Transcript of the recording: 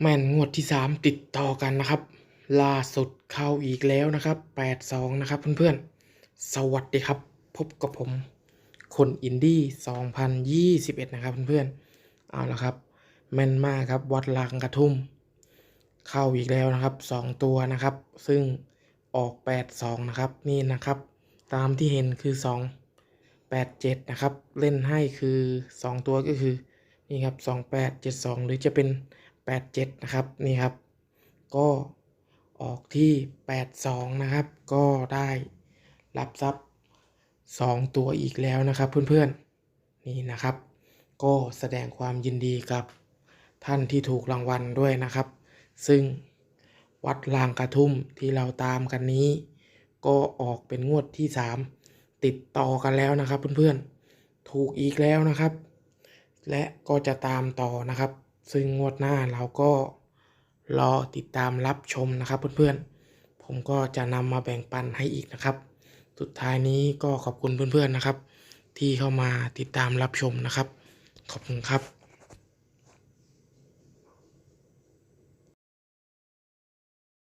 แม่นงวดที่สามติดต่อกันนะครับ ล่าสุดเข้าอีกแล้วนะครับแปดสองนะครับเพื่อนๆ สวัสดีครับ พบกับผม คนอินดี้สองพันยี่สิบเอ็ดนะครับเพื่อนๆ เอาละครับ แม่นมากครับวัดลางกระทุ่ม เข้าอีกแล้วนะครับสองตัวนะครับ ซึ่งออกแปดสองนะครับ นี่นะครับ ตามที่เห็นคือสองแปดเจ็ดนะครับ เล่นให้คือสองตัวก็คือนี่ครับสองแปดเจ็ดสองหรือจะเป็น แปดเจ็ดนะครับ นี่ครับ ก็ออกที่แปดสองนะครับ ก็ได้รับทรัพย์สองตัวอีกแล้วนะครับเพื่อนๆ นี่นะครับ ก็แสดงความยินดีกับท่านที่ถูกรางวัลด้วยนะครับ ซึ่งวัดลางกระทุ่มที่เราตามกันนี้ ก็ออกเป็นงวดที่สามติดต่อกันแล้วนะครับเพื่อนๆ ถูกอีกแล้วนะครับ และก็จะตามต่อนะครับ ซึ่งงวดหน้าเราก็รอติดตามรับชมนะครับเพื่อนๆ ผมก็จะนำมาแบ่งปันให้อีกนะครับ สุดท้ายนี้ก็ขอบคุณเพื่อนๆนะครับ ที่เข้ามาติดตามรับชมนะครับ ขอบคุณครับ